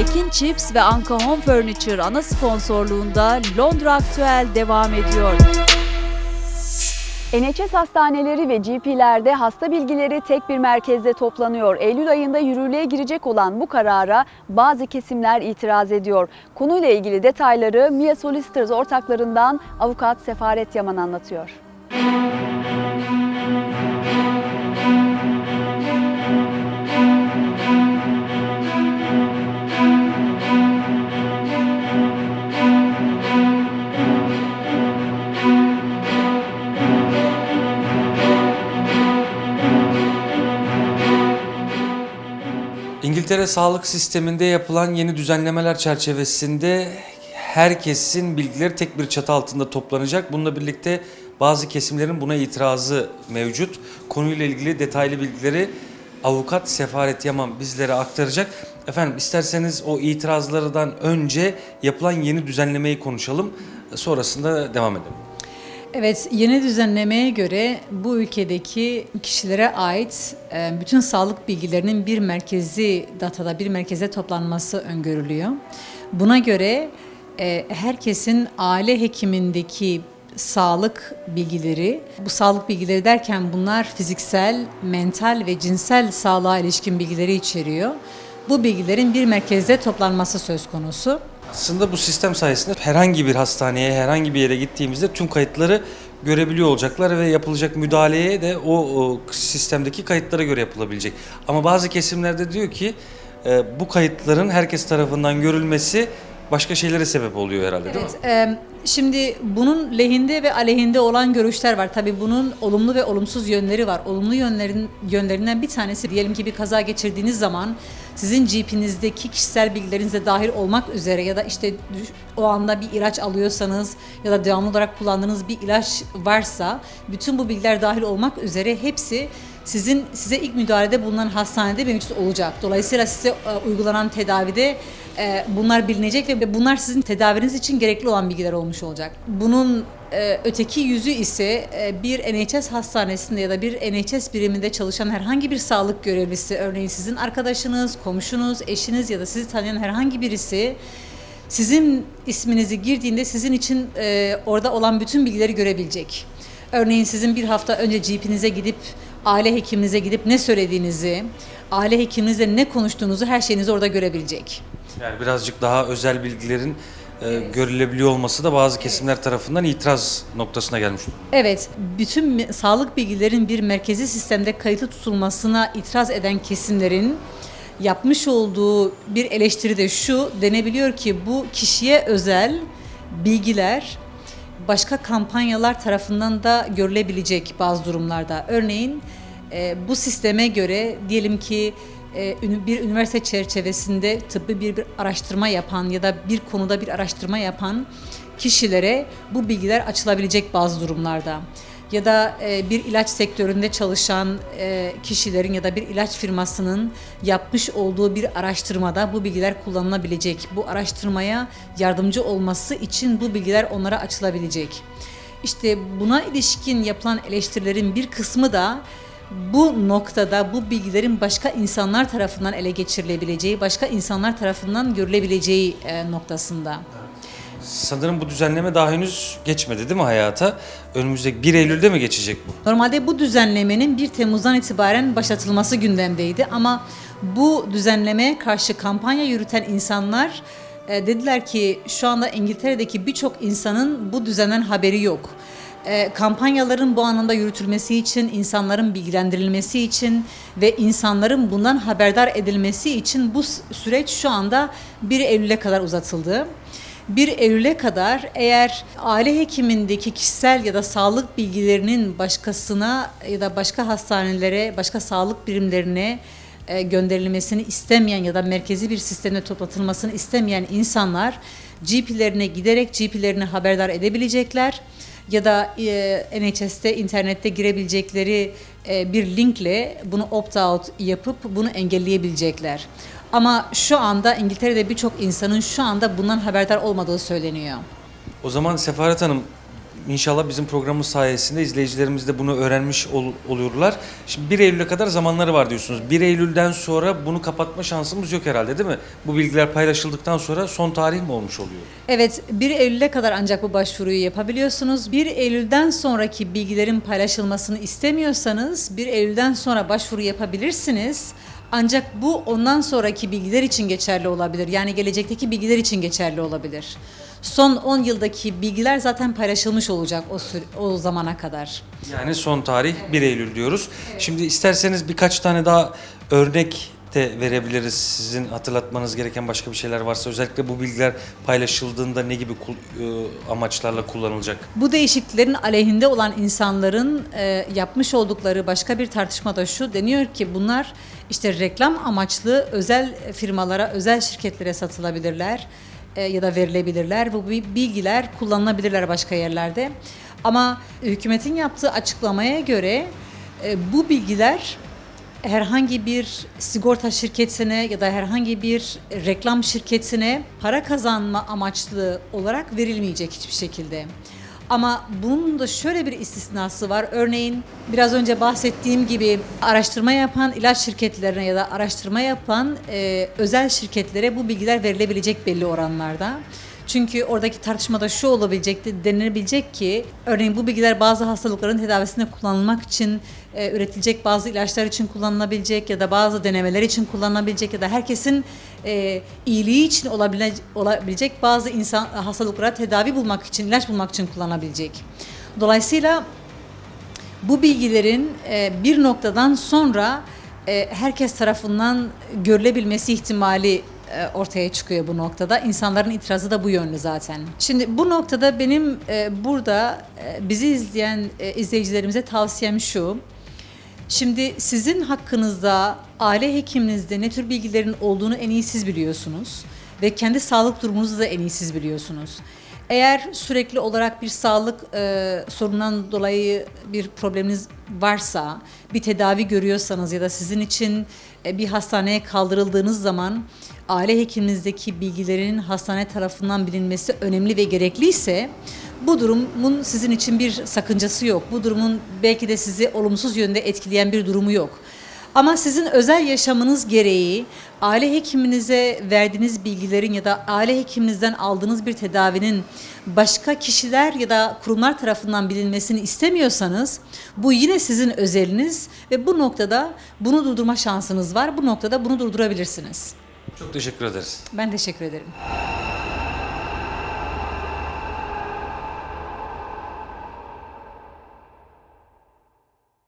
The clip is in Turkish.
Ekin Chips ve Anka Home Furniture ana sponsorluğunda Londra Aktüel devam ediyor. NHS hastaneleri ve GP'lerde hasta bilgileri tek bir merkezde toplanıyor. Eylül ayında yürürlüğe girecek olan bu karara bazı kesimler itiraz ediyor. Konuyla ilgili detayları Mia Solicitors ortaklarından avukat Sefaret Yaman anlatıyor. Sağlık sisteminde yapılan yeni düzenlemeler çerçevesinde herkesin bilgileri tek bir çatı altında toplanacak. Bununla birlikte bazı kesimlerin buna itirazı mevcut. Konuyla ilgili detaylı bilgileri avukat Sefaret Yaman bizlere aktaracak. Efendim isterseniz o itirazlardan önce yapılan yeni düzenlemeyi konuşalım. Sonrasında devam edelim. Evet, yeni düzenlemeye göre bu ülkedeki kişilere ait e, bütün sağlık bilgilerinin bir merkezi datada, bir merkeze toplanması öngörülüyor. Buna göre e, herkesin aile hekimindeki sağlık bilgileri, bu sağlık bilgileri derken bunlar fiziksel, mental ve cinsel sağlığa ilişkin bilgileri içeriyor. Bu bilgilerin bir merkezde toplanması söz konusu. Aslında bu sistem sayesinde herhangi bir hastaneye, herhangi bir yere gittiğimizde tüm kayıtları görebiliyor olacaklar ve yapılacak müdahaleye de o, o sistemdeki kayıtlara göre yapılabilecek. Ama bazı kesimlerde diyor ki e, bu kayıtların herkes tarafından görülmesi başka şeylere sebep oluyor herhalde değil mi? Evet, e, şimdi bunun lehinde ve aleyhinde olan görüşler var. Tabii bunun olumlu ve olumsuz yönleri var. Olumlu yönlerin yönlerinden bir tanesi diyelim ki bir kaza geçirdiğiniz zaman sizin GP'nizdeki kişisel bilgilerinize dahil olmak üzere ya da işte o anda bir ilaç alıyorsanız ya da devamlı olarak kullandığınız bir ilaç varsa bütün bu bilgiler dahil olmak üzere hepsi sizin size ilk müdahalede bulunan hastanede mevcut olacak. Dolayısıyla size e, uygulanan tedavide e, bunlar bilinecek ve bunlar sizin tedaviniz için gerekli olan bilgiler olmuş olacak. Bunun e, öteki yüzü ise bir NHS hastanesinde ya da bir NHS biriminde çalışan herhangi bir sağlık görevlisi, örneğin sizin arkadaşınız, komşunuz, eşiniz ya da sizi tanıyan herhangi birisi sizin isminizi girdiğinde sizin için orada olan bütün bilgileri görebilecek. Örneğin sizin bir hafta önce GP'nize gidip aile hekiminize gidip ne söylediğinizi, aile hekiminizle ne konuştuğunuzu her şeyinizi orada görebilecek. Yani birazcık daha özel bilgilerin e, görülebiliyor olması da bazı kesimler tarafından itiraz noktasına gelmiş. Evet, bütün sağlık bilgilerin bir merkezi sistemde kayıtlı tutulmasına itiraz eden kesimlerin yapmış olduğu bir eleştiri de şu denebiliyor ki bu kişiye özel bilgiler başka kampanyalar tarafından da görülebilecek bazı durumlarda. Örneğin e, bu sisteme göre diyelim ki e, bir üniversite çerçevesinde tıbbi bir, bir araştırma yapan ya da bir konuda bir araştırma yapan kişilere bu bilgiler açılabilecek bazı durumlarda. Ya da e, bir ilaç sektöründe çalışan e, kişilerin ya da bir ilaç firmasının yapmış olduğu bir araştırmada bu bilgiler kullanılabilecek. Bu araştırmaya yardımcı olması için bu bilgiler onlara açılabilecek. İşte buna ilişkin yapılan eleştirilerin bir kısmı da bu noktada bu bilgilerin başka insanlar tarafından ele geçirilebileceği, başka insanlar tarafından görülebileceği e, noktasında. Sanırım bu düzenleme daha henüz geçmedi değil mi hayata? Önümüzdeki 1 Eylül'de mi geçecek bu? Normalde bu düzenlemenin 1 Temmuz'dan itibaren başlatılması gündemdeydi ama bu düzenlemeye karşı kampanya yürüten insanlar e, dediler ki şu anda İngiltere'deki birçok insanın bu düzenden haberi yok. E, kampanyaların bu anlamda yürütülmesi için, insanların bilgilendirilmesi için ve insanların bundan haberdar edilmesi için bu süreç şu anda 1 Eylül'e kadar uzatıldı. 1 Eylül'e kadar eğer aile hekimindeki kişisel ya da sağlık bilgilerinin başkasına ya da başka hastanelere, başka sağlık birimlerine e, gönderilmesini istemeyen ya da merkezi bir sistemde toplatılmasını istemeyen insanlar GP'lerine giderek GP'lerini haberdar edebilecekler ya da e, NHS'te internette girebilecekleri e, bir linkle bunu opt-out yapıp bunu engelleyebilecekler. Ama şu anda İngiltere'de birçok insanın şu anda bundan haberdar olmadığı söyleniyor. O zaman Sefaret Hanım İnşallah bizim programımız sayesinde izleyicilerimiz de bunu öğrenmiş ol- oluyorlar. Şimdi 1 Eylül'e kadar zamanları var diyorsunuz. 1 Eylül'den sonra bunu kapatma şansımız yok herhalde değil mi? Bu bilgiler paylaşıldıktan sonra son tarih mi olmuş oluyor? Evet, 1 Eylül'e kadar ancak bu başvuruyu yapabiliyorsunuz. 1 Eylül'den sonraki bilgilerin paylaşılmasını istemiyorsanız 1 Eylül'den sonra başvuru yapabilirsiniz. Ancak bu ondan sonraki bilgiler için geçerli olabilir. Yani gelecekteki bilgiler için geçerli olabilir. Son 10 yıldaki bilgiler zaten paylaşılmış olacak o, süre- o zamana kadar. Yani son tarih 1 Eylül diyoruz. Şimdi isterseniz birkaç tane daha örnek de verebiliriz. Sizin hatırlatmanız gereken başka bir şeyler varsa özellikle bu bilgiler paylaşıldığında ne gibi e, amaçlarla kullanılacak? Bu değişikliklerin aleyhinde olan insanların e, yapmış oldukları başka bir tartışma da şu deniyor ki bunlar işte reklam amaçlı özel firmalara, özel şirketlere satılabilirler ya da verilebilirler. Bu bi- bilgiler kullanılabilirler başka yerlerde. Ama hükümetin yaptığı açıklamaya göre e, bu bilgiler herhangi bir sigorta şirketine ya da herhangi bir reklam şirketine para kazanma amaçlı olarak verilmeyecek hiçbir şekilde. Ama bunun da şöyle bir istisnası var. Örneğin biraz önce bahsettiğim gibi araştırma yapan ilaç şirketlerine ya da araştırma yapan e, özel şirketlere bu bilgiler verilebilecek belli oranlarda. Çünkü oradaki tartışmada şu olabilecekti, denilebilecek ki örneğin bu bilgiler bazı hastalıkların tedavisinde kullanılmak için e, üretilecek bazı ilaçlar için kullanılabilecek ya da bazı denemeler için kullanılabilecek ya da herkesin e, iyiliği için olabile, olabilecek bazı insan hastalıklara tedavi bulmak için, ilaç bulmak için kullanabilecek. Dolayısıyla bu bilgilerin e, bir noktadan sonra e, herkes tarafından görülebilmesi ihtimali ortaya çıkıyor bu noktada. İnsanların itirazı da bu yönlü zaten. Şimdi bu noktada benim e, burada e, bizi izleyen e, izleyicilerimize tavsiyem şu. Şimdi sizin hakkınızda aile hekiminizde ne tür bilgilerin olduğunu en iyi siz biliyorsunuz ve kendi sağlık durumunuzu da en iyi siz biliyorsunuz. Eğer sürekli olarak bir sağlık e, sorunundan dolayı bir probleminiz varsa, bir tedavi görüyorsanız ya da sizin için e, bir hastaneye kaldırıldığınız zaman aile hekiminizdeki bilgilerin hastane tarafından bilinmesi önemli ve gerekliyse bu durumun sizin için bir sakıncası yok. Bu durumun belki de sizi olumsuz yönde etkileyen bir durumu yok. Ama sizin özel yaşamınız gereği aile hekiminize verdiğiniz bilgilerin ya da aile hekiminizden aldığınız bir tedavinin başka kişiler ya da kurumlar tarafından bilinmesini istemiyorsanız bu yine sizin özeliniz ve bu noktada bunu durdurma şansınız var. Bu noktada bunu durdurabilirsiniz. Çok teşekkür ederiz. Ben teşekkür ederim.